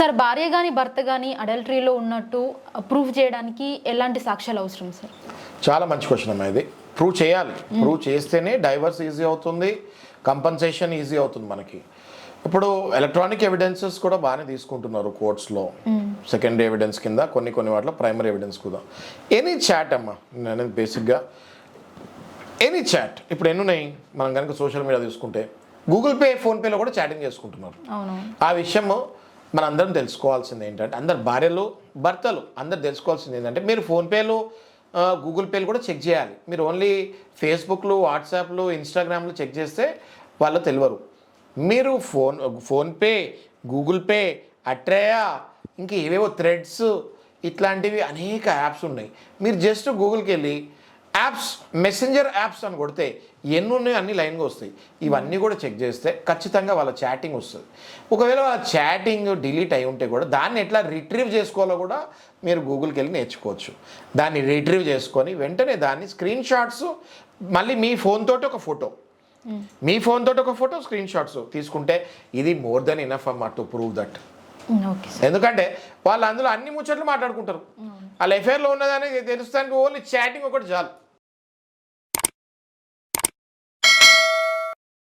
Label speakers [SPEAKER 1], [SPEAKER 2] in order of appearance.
[SPEAKER 1] Sir భార్య కానీ భర్త కానీ అడల్టరీలో ఉన్నట్టు ప్రూఫ్ చేయడానికి ఎలాంటి సాక్ష్యాలు అవసరం సార్?
[SPEAKER 2] చాలా మంచి క్వశ్చన్ అమ్మా ఇది. ప్రూవ్ చేయాలి. ప్రూవ్ చేస్తేనే డైవర్స్ ఈజీ అవుతుంది. కంపన్సేషన్ ఈజీ అవుతుంది మనకి. ఇప్పుడు ఎలక్ట్రానిక్ ఎవిడెన్సెస్ కూడా బాగానే తీసుకుంటున్నారు కోర్ట్స్లో సెకండరీ ఎవిడెన్స్ కింద కొన్ని కొన్ని వాటిలో ప్రైమరీ ఎవిడెన్స్ కూడా. ఎనీ చాట్ అమ్మా నేను అనేది బేసిక్గా ఎనీ చాట్ ఇప్పుడు ఎన్ని ఉన్నాయి? మనం కనుక సోషల్ మీడియా తీసుకుంటే గూగుల్ పే ఫోన్పేలో కూడా చాటింగ్ చేసుకుంటున్నారు. ఆ విషయము మన అందరం తెలుసుకోవాల్సింది ఏంటంటే అందరు భార్యలు భర్తలు అందరు తెలుసుకోవాల్సింది ఏంటంటే మీరు ఫోన్పేలు గూగుల్ పేలు కూడా చెక్ చేయాలి. మీరు ఓన్లీ ఫేస్బుక్లు వాట్సాప్లు ఇన్స్టాగ్రామ్లు చెక్ చేస్తే వాళ్ళు తెలియరు. మీరు ఫోన్ ఫోన్పే గూగుల్ పే అట్రేయా ఇంకా ఏవేవో థ్రెడ్స్ ఇట్లాంటివి అనేక యాప్స్ ఉన్నాయి. మీరు జస్ట్ గూగుల్కి వెళ్ళి యాప్స్ మెసెంజర్ యాప్స్ అని కొడితే ఎన్ని ఉన్నాయో అన్ని లైన్గా వస్తాయి. ఇవన్నీ కూడా చెక్ చేస్తే ఖచ్చితంగా వాళ్ళ చాటింగ్ వస్తుంది. ఒకవేళ వాళ్ళ చాటింగ్ డిలీట్ అయి ఉంటే కూడా దాన్ని ఎట్లా రిట్రీవ్ చేసుకోవాలో కూడా మీరు గూగుల్కి వెళ్ళి నేర్చుకోవచ్చు. దాన్ని రిట్రీవ్ చేసుకొని వెంటనే దాన్ని స్క్రీన్ షాట్స్ మళ్ళీ మీ ఫోన్ తోటి ఒక ఫోటో మీ ఫోన్ తోటి ఒక ఫోటో స్క్రీన్ షాట్స్ తీసుకుంటే ఇది మోర్ దెన్ ఇనఫ్ అమ్మా టు ప్రూవ్ దట్ ఎందుకంటే వాళ్ళు అందులో అన్ని ముచ్చట్లు మాట్లాడుకుంటారు. వాళ్ళ ఎఫ్ఐఆర్లో ఉన్నదని తెలుస్తానికి ఓన్లీ చాటింగ్ ఒకటి చాలు.